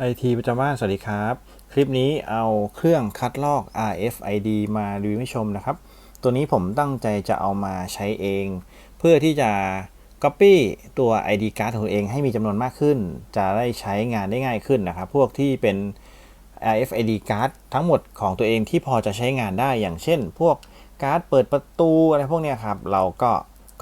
ไอทีประจำบ้านสวัสดีครับ คลิปนี้เอาเครื่องคัดลอก RFID มาดูให้ชมนะครับ ตัวนี้ผมตั้งใจจะเอามาใช้เอง เพื่อที่จะ Copy ตัว ID card ของตัวเองให้มีจำนวนมากขึ้น จะได้ใช้งานได้ง่ายขึ้นนะครับ พวกที่เป็น RFID card ทั้งหมดของตัวเองที่พอจะใช้งานได้อย่างเช่น พวกการ์ดเปิดประตูอะไรพวกนี้ครับ เราก็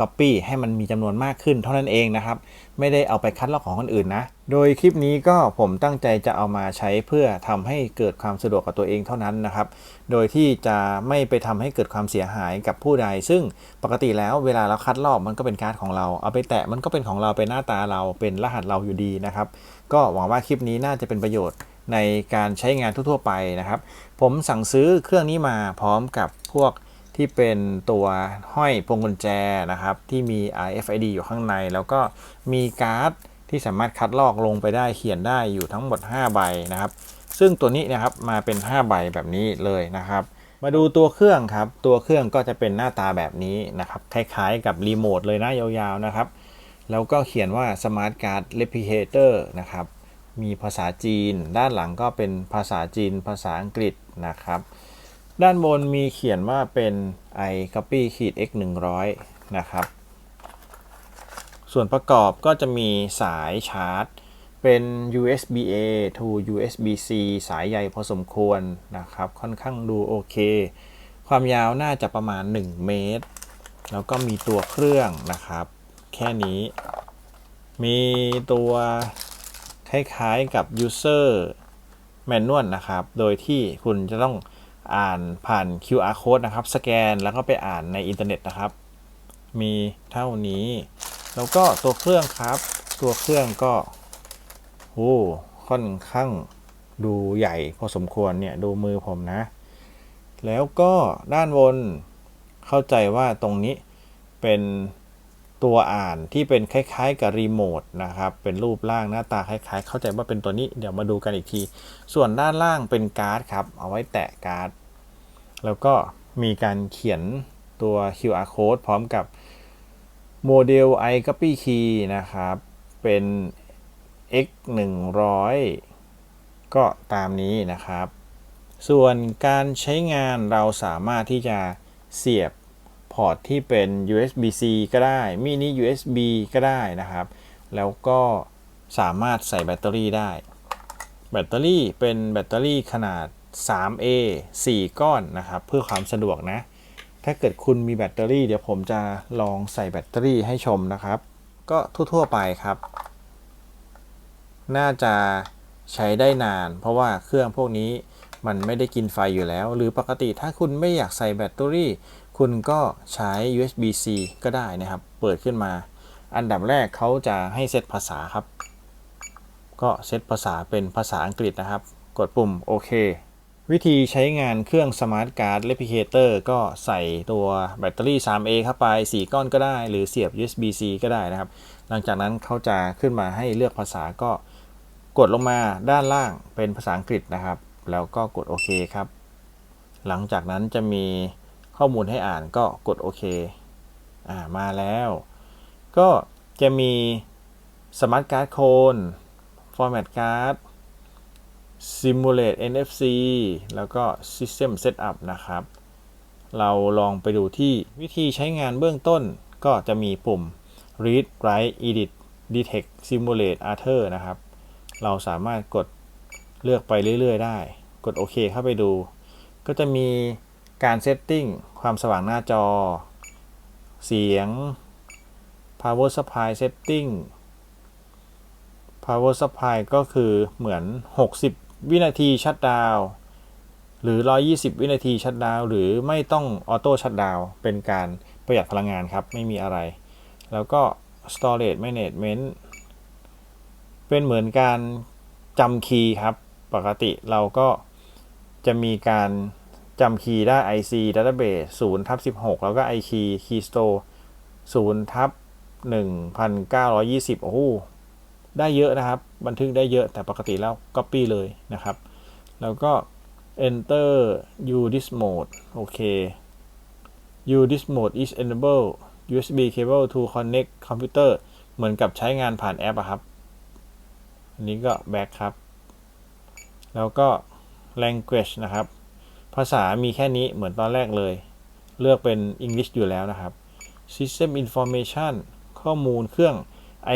Copy ให้มันมีจำนวนมากขึ้นเท่านั้นเองนะครับ ไม่ได้เอาไปคัดลอกของคนอื่นนะ โดยคลิปนี้ก็ผมตั้งใจจะเอามาใช้เพื่อทำให้เกิดความสะดวกกับตัวเองเท่านั้นนะครับ โดยที่จะไม่ไปทำให้เกิดความเสียหายกับผู้ใด ซึ่งปกติแล้วเวลาเราคัดลอกมันก็เป็นการ์ดของเรา เอาไปแตะมันก็เป็นของเราเป็นหน้าตาเราเป็นรหัสเราอยู่ดีนะครับ ก็หวังว่าคลิปนี้น่าจะเป็นประโยชน์ในการใช้งานทั่วๆไปนะครับ ผมสั่งซื้อเครื่องนี้มาพร้อมกับพวก ที่เป็นตัวห้อยพวงกุญแจนะครับ ที่มี RFID อยู่ข้างใน แล้วก็มีการ์ดที่สามารถคัดลอกลงไปได้เขียนได้อยู่ทั้งหมด 5 ใบนะครับ ซึ่งตัวนี้นะครับมาเป็น 5 ใบแบบนี้เลยนะครับ มาดูตัวเครื่องครับ ตัวเครื่องก็จะเป็นหน้าตาแบบนี้นะครับ คล้ายๆกับรีโมทเลยนะยาวๆนะครับ แล้วก็เขียนว่า Smart Card Replicator นะครับ มีภาษาจีน ด้านหลังก็เป็นภาษาจีน ภาษาอังกฤษนะครับ ด้านบนมีเขียนว่าเป็น i copy ขีด x 100นะครับ ส่วนประกอบก็จะมีสายชาร์จ เป็น USB A to USB C สายใหญ่พอสมควรนะครับ ค่อนข้างดูโอเค ความยาวน่าจะประมาณ 1 เมตร แล้วก็มีตัวเครื่องนะครับ แค่นี้ มีตัวคล้ายๆกับ user manual นะครับ โดยที่คุณจะต้อง อ่านผ่าน QR code นะครับ สแกนแล้วก็ไปอ่านในอินเทอร์เน็ตนะครับ มีเท่านี้ แล้วก็ตัวเครื่องครับ ตัวเครื่องก็โอ้ค่อนข้างดูใหญ่พอสมควรเนี่ยดูมือผมนะ แล้วก็ด้านบนเข้าใจว่าตรงนี้เป็น ตัวอ่านที่เป็นคล้ายๆกับรีโมทนะครับ เป็นรูปร่างหน้าตาคล้ายๆ เข้าใจว่าเป็นตัวนี้ เดี๋ยวมาดูกันอีกที ส่วนด้านล่างเป็นการ์ดครับ เอาไว้แตะการ์ด แล้วก็มีการเขียนตัว QR code พร้อมกับโมเดล iCopy Key นะครับ เป็น x 100ก็ตามนี้นะครับ ส่วนการใช้งานเราสามารถที่จะเสียบ พอร์ตที่เป็น USB-C ก็ได้มินิ USB ก็ได้นะครับ แล้วก็สามารถใส่แบตเตอรี่ได้ แบตเตอรี่เป็นแบตเตอรี่ขนาด 3A 4 ก้อนนะครับ เพื่อความสะดวกนะ ถ้าเกิดคุณมีแบตเตอรี่ เดี๋ยวผมจะลองใส่แบตเตอรี่ให้ชมนะครับ ก็ทั่ว ๆ ไปครับ น่าจะใช้ได้นาน เพราะว่าเครื่องพวกนี้มันไม่ได้กินไฟอยู่แล้ว หรือปกติถ้าคุณไม่อยากใส่แบตเตอรี่ คุณก็ใช้ USB-C ก็ได้นะครับ เปิดขึ้นมา อันดับแรกเขาจะให้เซตภาษาครับ ก็เซตภาษาเป็นภาษาอังกฤษนะครับ กดปุ่มโอเค วิธีใช้งานเครื่อง Smart Card Replicator ก็ใส่ตัวแบตเตอรี่ 3A เข้าไป 4 ก้อนก็ได้ หรือเสียบ USB-C ก็ได้นะครับ หลังจากนั้นเขาจะขึ้นมาให้เลือกภาษาก็กดลงมาด้านล่างเป็นภาษาอังกฤษนะครับ แล้วก็กดโอเคครับ หลังจากนั้นจะมี ข้อมูลให้อ่านก็กดโอเคอ่ามาแล้ว ก็จะมี Smart Card Code Format Card Simulate NFC แล้วก็ System Setup นะครับ เราลองไปดูที่วิธีใช้งานเบื้องต้นก็จะมีปุ่ม Read Write Edit Detect Simulate Alter นะครับ เราสามารถกดเลือกไปเรื่อย ๆ ได้ กดโอเคเข้าไปดู ก็จะมีการเซตติ้ง ความสว่างหน้าจอ เสียง power supply setting power supply ก็คือเหมือน 60 วินาทีชัดดาวหรือ 120 วินาทีชัดดาวหรือไม่ต้องออโต้ชัดดาวเป็นการประหยัดพลังงานครับ ไม่มีอะไร แล้วก็ storage management เป็นเหมือนการจำคีย์ครับ ปกติเราก็จะมีการ จำคีย์ได้ IC database 0ทับ16 แล้วก็ iKey key store 0ทับ1920 โอ้โหได้เยอะนะครับ บันทึกได้เยอะแต่ปกติแล้ว Copy เลยนะครับ แล้วก็ enter u this mode โอเค u this mode is enable USB cable to connect computer เหมือนกับใช้งานผ่านแอปอะครับ อันนี้ก็ back ครับ แล้วก็ language นะครับ ภาษามีแค่นี้เหมือนตอนแรกเลย เลือกเป็น English อยู่แล้วนะครับ system information ข้อมูลเครื่อง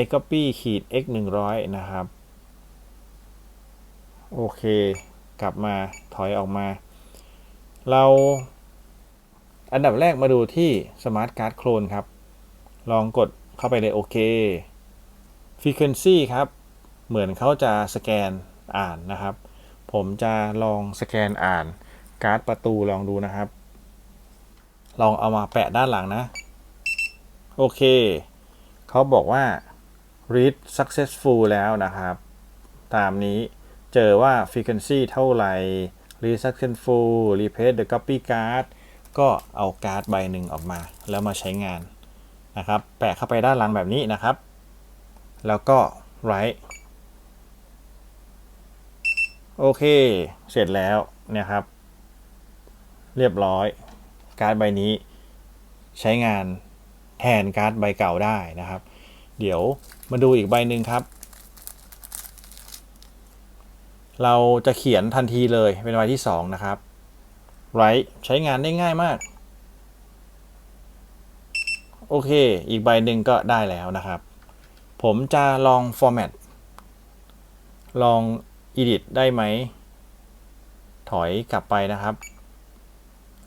iCopy ขีด x 100นะครับ โอเค กลับมาถอยออกมา เราอันดับแรกมาดูที่ Smart Card Clone ครับ ลองกดเข้าไปเลยโอเค Frequency ครับ เหมือนเขาจะสแกนอ่านนะครับ ผมจะลองสแกนอ่าน การ์ดประตูลองดูนะครับ ลองเอามาแปะด้านหลังนะ โอเค เขาบอกว่า read successful แล้วนะครับ ตามนี้เจอว่า frequency เท่าไหร่ read successful replace the copy card ก็เอาการ์ดใบหนึ่งออกมา แล้วมาใช้งานนะครับ แปะเข้าไปด้านหลังแบบนี้นะครับ แล้วก็ write โอเค เสร็จแล้วนะครับ เรียบร้อย การ์ดใบนี้ใช้งานแทนการ์ดใบเก่าได้นะครับ เดี๋ยวมาดูอีกใบหนึ่งครับ เราจะเขียนทันทีเลยเป็นใบที่ 2 นะครับ write ใช้งานได้ง่ายมาก โอเค อีกใบหนึ่งก็ได้แล้วนะครับ ผมจะลอง format ลอง edit ได้ไหม ถอยกลับไปนะครับ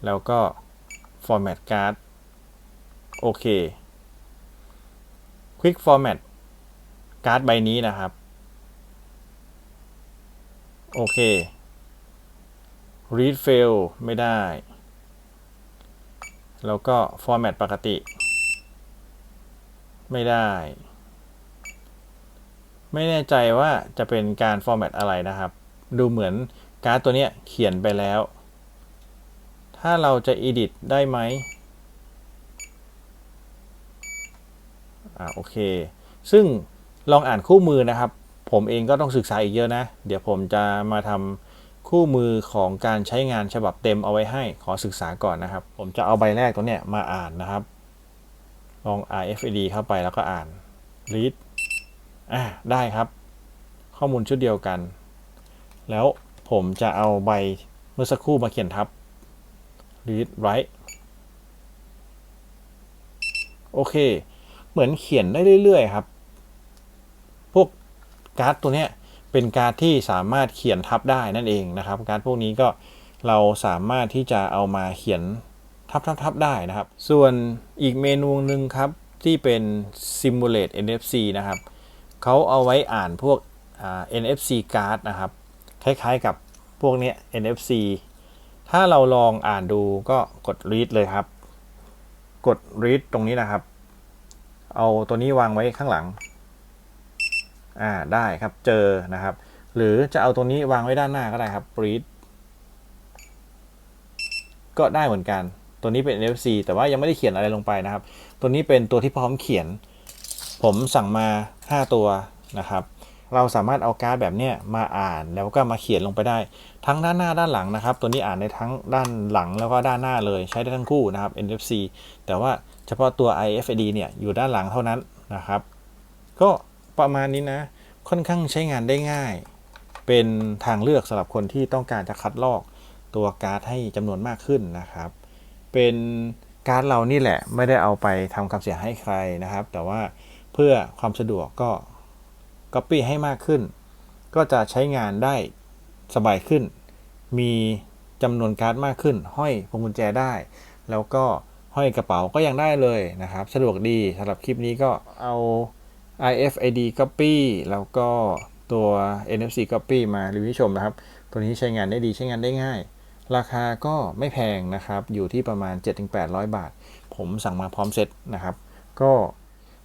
แล้วก็ format card โอเค quick format การ์ดใบนี้นะครับ โอเค read fail ไม่ได้ แล้วก็ format ปกติ ไม่ได้ ไม่แน่ใจว่าจะเป็นการ format อะไรนะครับ ดูเหมือนการ์ดตัวนี้เขียนไปแล้ว ถ้าเราจะ edit ได้ไหมอ่าโอเค ซึ่งลองอ่านคู่มือนะครับ ผมเองก็ต้องศึกษาอีกเยอะนะ เดี๋ยวผมจะมาทำคู่มือของการใช้งานฉบับเต็มเอาไว้ให้ ขอศึกษาก่อนนะครับ ผมจะเอาใบแรกตัวเนี้ยมาอ่านนะครับ ลอง RFID เข้าไปแล้วก็อ่าน read อ่าได้ครับ ข้อมูลชุดเดียวกัน แล้วผมจะเอาใบเมื่อสักครู่มาเขียนทับ read write โอเค เหมือนเขียนได้เรื่อยๆครับ พวกการ์ดตัวเนี้ยเป็นการ์ดที่สามารถเขียนทับได้นั่นเองนะครับ การ์ดพวกนี้ก็เราสามารถที่จะเอามาเขียนทับๆๆได้นะครับ ส่วนอีกเมนูหนึ่งครับ ที่เป็น Simulate NFC นะครับเขาเอาไว้อ่านพวก NFC card นะครับ คล้ายๆกับพวกนี้ NFC ถ้าเราลองอ่านดูก็กด read เลยครับ กด read ตรงนี้นะครับ เอาตัวนี้วางไว้ข้างหลัง อ่าได้ครับเจอนะครับ หรือจะเอาตัวนี้วางไว้ด้านหน้าก็ได้ครับ read ก็ได้เหมือนกัน ตัวนี้เป็น NFC แต่ว่ายังไม่ได้เขียนอะไรลงไปนะครับ ตัวนี้เป็นตัวที่พร้อมเขียน ผมสั่งมา 5 ตัวนะครับ เราสามารถเอาการ์ดแบบเนี้ยมาอ่านแล้วก็มาเขียนลงไปได้ ทั้งด้านหน้าด้านหลังนะครับ ตัวนี้อ่านในทั้งด้านหลังแล้วก็ด้านหน้าเลยใช้ได้ทั้งคู่นะครับ NFC แต่ว่าเฉพาะตัว IFID เนี่ยอยู่ด้านหลังเท่านั้นนะครับ ก็ประมาณนี้นะ ค่อนข้างใช้งานได้ง่าย เป็นทางเลือกสำหรับคนที่ต้องการจะคัดลอกตัวการ์ดให้จำนวนมากขึ้นนะครับ เป็นการ์ดเรานี่แหละไม่ได้เอาไปทำความเสียหายให้ใครนะครับ แต่ว่าเพื่อความสะดวกก็ Copy ให้มากขึ้น ก็จะใช้งานได้สบายขึ้น มีจำนวนการ์ดมากขึ้น ห้อยพวงกุญแจได้ แล้วก็ห้อยกระเป๋าก็ยังได้เลยนะครับ สะดวกดีสำหรับคลิปนี้ก็เอา IFID Copy แล้วก็ตัว NFC Copy มารีวิวชมนะครับ ตัวนี้ใช้งานได้ดีใช้งานได้ง่าย ราคาก็ไม่แพงนะครับ อยู่ที่ประมาณ 7-800 บาท ผมสั่งมาพร้อมเซ็ตนะครับ ก็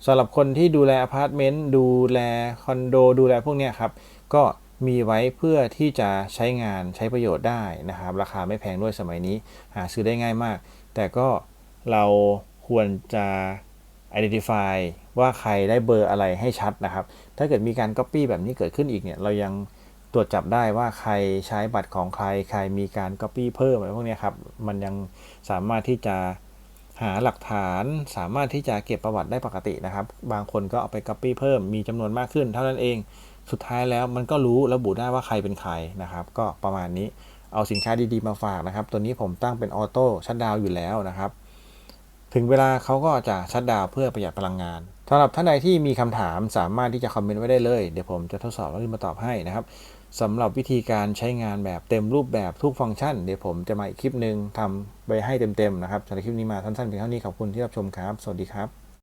สำหรับคนที่ดูแลอพาร์ตเมนต์ดูแลคอนโดดูแลพวกนี้ครับ ก็มีไว้เพื่อที่จะใช้งานใช้ประโยชน์ได้นะครับ ราคาไม่แพงด้วยสมัยนี้ หาซื้อได้ง่ายมาก แต่ก็เราควรจะ identify ว่าใครได้เบอร์อะไรให้ชัดนะครับ ถ้าเกิดมีการ Copy แบบนี้เกิดขึ้นอีกเนี่ย เรายังตรวจจับได้ว่าใครใช้บัตรของใคร ใครมีการ Copy เพิ่มอะไรพวกนี้ครับ มันยังสามารถที่จะ หาหลักฐานสามารถที่จะเก็บประวัติได้ปกตินะครับ บางคนก็เอาไป Copy เพิ่มมีจำนวนมากขึ้น เท่านั้นเองสุดท้ายแล้วมันก็รู้ระบุได้ว่าใครเป็นใครนะครับ ก็ประมาณนี้เอาสินค้าดีๆมาฝากนะครับ ตัวนี้ผมตั้งเป็นออโต้ชัดดาวอยู่แล้วนะครับ ถึงเวลาเขาก็จะชัดดาวเพื่อประหยัดพลังงานสำหรับท่านใดที่มีคำถามสามารถที่จะคอมเมนต์ไว้ได้เลย เดี๋ยวผมจะทดสอบแล้วรีบมาตอบให้นะครับ สำหรับวิธีการใช้งานแบบเต็มรูปแบบทุกฟังก์ชัน เดี๋ยวผมจะมาอีกคลิปหนึ่งทำไปให้เต็มๆนะครับสำหรับคลิปนี้มาสั้นๆเพียงเท่านี้ขอบคุณที่รับชมครับ สวัสดีครับ